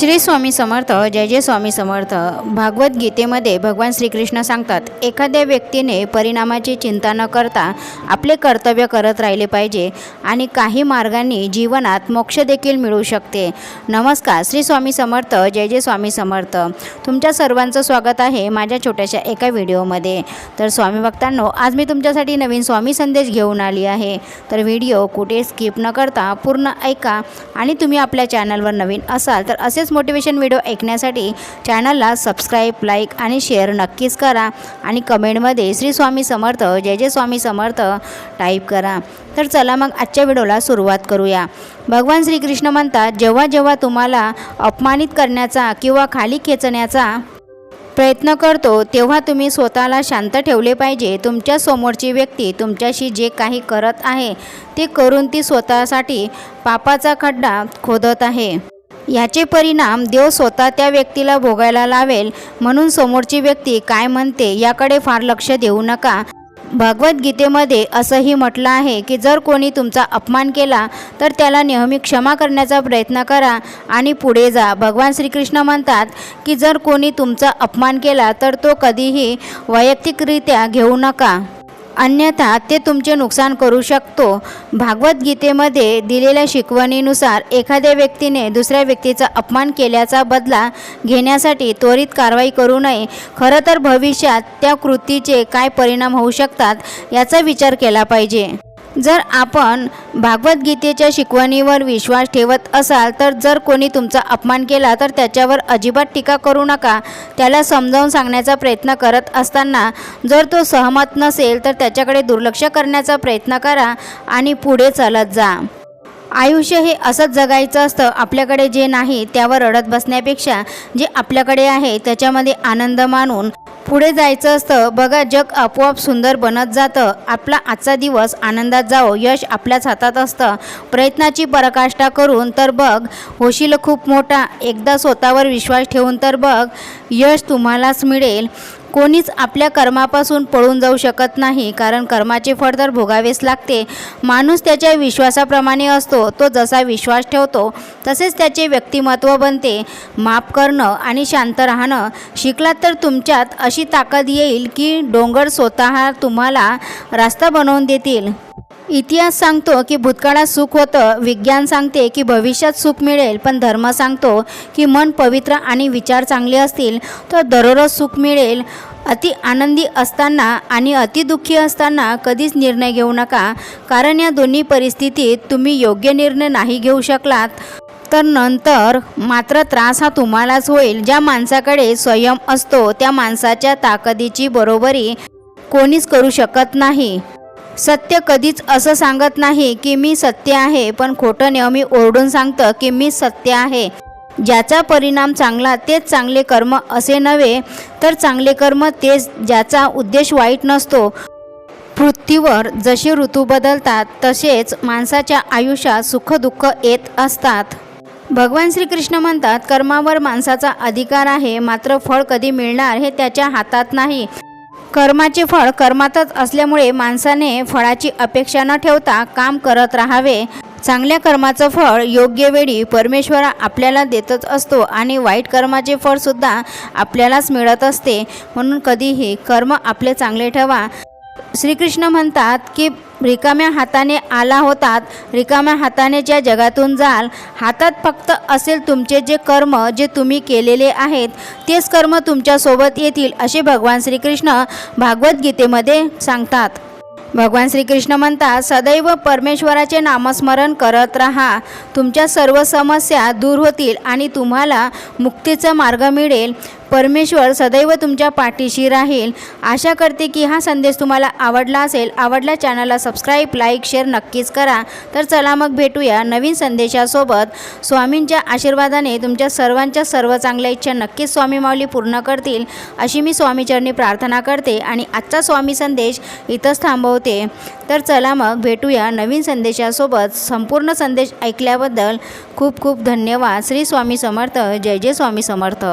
श्री स्वामी समर्थ जय जय स्वामी समर्थ. भागवद्गीतेमध्ये भगवान श्रीकृष्ण सांगतात एखाद्या व्यक्तीने परिणामाची चिंता न करता आपले कर्तव्य करत राहिले पाहिजे आणि काही मार्गांनी जीवनात मोक्ष देखील मिळू शकते. नमस्कार श्री स्वामी समर्थ जय जय स्वामी समर्थ. तुमच्या सर्वांचं स्वागत आहे माझ्या छोट्याशा एका व्हिडिओमध्ये. तर स्वामी भक्तांनो आज मी तुमच्यासाठी नवीन स्वामी संदेश घेऊन आली आहे. तर व्हिडिओ कुठे स्किप न करता पूर्ण ऐका आणि तुम्ही आपल्या चॅनलवर नवीन असाल तर असेच मोटिवेशन व्हिडिओ ऐकण्यासाठी चॅनलला सबस्क्राईब लाईक आणि शेअर नक्कीच करा. आणि कमेंटमध्ये श्री स्वामी समर्थ जय जय स्वामी समर्थ टाईप करा. तर चला मग आजच्या व्हिडिओला सुरुवात करूया. भगवान श्रीकृष्ण म्हणतात जेव्हा जेव्हा तुम्हाला अपमानित करण्याचा किंवा खाली खेचण्याचा प्रयत्न करतो तेव्हा तुम्ही स्वतःला शांत ठेवले पाहिजे. तुमच्या समोरची व्यक्ती तुमच्याशी जे काही करत आहे ते करून ती स्वतःसाठी पापाचा खड्डा खोदत आहे. याचे परिणाम देव स्वतः त्या व्यक्तीला भोगायला लावेल. म्हणून समोरची व्यक्ती काय म्हणते याकडे फार लक्ष देऊ नका. भगवद्गीतेमध्ये असंही म्हटलं आहे की जर कोणी तुमचा अपमान केला तर त्याला नेहमी क्षमा करण्याचा प्रयत्न करा आणि पुढे जा. भगवान श्रीकृष्ण म्हणतात की जर कोणी तुमचा अपमान केला तर तो कधीही वैयक्तिकरित्या घेऊ नका. अन्यथा ते तुमचे नुकसान करू शकतो. भागवद्गीतेमध्ये दिलेल्या शिकवणीनुसार एखाद्या व्यक्तीने दुसऱ्या व्यक्तीचा अपमान केल्याचा बदला घेण्यासाठी त्वरित कारवाई करू नये. खरं तर भविष्यात त्या कृतीचे काय परिणाम होऊ शकतात याचा विचार केला पाहिजे. जर आपण भागवद्गीतेच्या शिकवणीवर विश्वास ठेवत असाल तर जर कोणी तुमचा अपमान केला तर त्याच्यावर अजिबात टीका करू नका. त्याला समजावून सांगण्याचा प्रयत्न करत असताना जर तो सहमत नसेल तर त्याच्याकडे दुर्लक्ष करण्याचा प्रयत्न करा आणि पुढे चालत जा. आयुष्य हे असंच जगायचं असतं. आपल्याकडे जे नाही त्यावर रडत बसण्यापेक्षा जे आपल्याकडे आहे त्याच्यामध्ये आनंद मानून पुढे जायचं असतं. बघा जग आपोआप सुंदर बनत जातं. आपला आजचा दिवस आनंदात जावो. यश आपल्याच हातात असतं. प्रयत्नाची पराकाष्ठा करून तर बघ होशील खूप मोठा. एकदा स्वतःवर विश्वास ठेवून तर बघ यश तुम्हालाच मिळेल. कोणीच आपल्या कर्मापासून पळून जाऊ शकत नाही कारण कर्माचे फळ तर भोगावेच लागते. माणूस त्याच्या विश्वासाप्रमाणे असतो तो जसा विश्वास ठेवतो तसेच त्याचे व्यक्तिमत्व बनते. माफ करणं आणि शांत राहणं शिकलात तर तुमच्यात अशी ताकद येईल की डोंगर स्वतः तुम्हाला रास्ता बनवून देतील. इतिहास सांगतो की भूतकाळात सुख होतं विज्ञान सांगते की भविष्यात सुख मिळेल पण धर्म सांगतो की मन पवित्र आणि विचार चांगले असतील तर दररोज सुख मिळेल. अति आनंदी असताना आणि अति दुःखी असताना कधीच निर्णय घेऊ नका कारण या दोन्ही परिस्थितीत तुम्ही योग्य निर्णय नाही घेऊ शकलात. तर नंतर मात्र त्रास हा तुम्हालाच होईल. ज्या माणसाकडे स्वयं असतो त्या माणसाच्या ताकदीची बरोबरी कोणीच करू शकत नाही. सत्य कधीच असं सांगत नाही की मी सत्य आहे पण खोटं नेहमी ओरडून सांगतं की मी सत्य आहे. ज्याचा परिणाम चांगला तेच चांगले कर्म असे नव्हे तर चांगले कर्म तेच ज्याचा उद्देश वाईट नसतो. पृथ्वीवर जसे ऋतू बदलतात तसेच माणसाच्या आयुष्यात सुखदुःख येत असतात. भगवान श्रीकृष्ण म्हणतात कर्मावर माणसाचा अधिकार आहे मात्र फळ कधी मिळणार हे त्याच्या हातात नाही. कर्माचे फळ कर्मातच असल्यामुळे माणसाने फळाची अपेक्षा न ठेवता काम करत राहावे. चांगल्या कर्माचं फळ योग्य वेळी परमेश्वर आपल्याला देतच असतो आणि वाईट कर्माचे फळसुद्धा आपल्यालाच मिळत असते. म्हणून कधीही कर्म आपले चांगले ठेवा. श्रीकृष्ण म्हणतात की रिकाम्या हाताने आला होतात रिकाम्या हाताने ज्या जगातून जाल हातात फक्त असेल तुमचे जे कर्म जे तुम्ही केलेले आहेत तेच कर्म तुमच्यासोबत येतील असे भगवान श्रीकृष्ण भागवद्गीतेमध्ये सांगतात. भगवान श्रीकृष्ण म्हणतात सदैव परमेश्वराचे नामस्मरण करत राहा. तुमच्या सर्व समस्या दूर होतील आणि तुम्हाला मुक्तीचा मार्ग मिळेल. परमेश्वर सदैव तुमच्या पाठीशी राहील. आशा करते की हा संदेश तुम्हाला आवडला असेल. आवडल्या चॅनलला सबस्क्राईब लाईक शेअर नक्कीच करा. तर चला मग भेटूया नवीन संदेशासोबत. स्वामींच्या आशीर्वादाने तुमच्या सर्वांच्या सर्व चांगल्या इच्छा नक्कीच स्वामी माऊली पूर्ण करतील अशी मी स्वामीचरणी प्रार्थना करते आणि आजचा स्वामी संदेश इथंच थांबवते. तर चला मग भेटूया नवीन संदेशासोबत. संपूर्ण संदेश ऐकल्याबद्दल खूप खूप धन्यवाद. श्री स्वामी समर्थ. जय जय स्वामी समर्थ.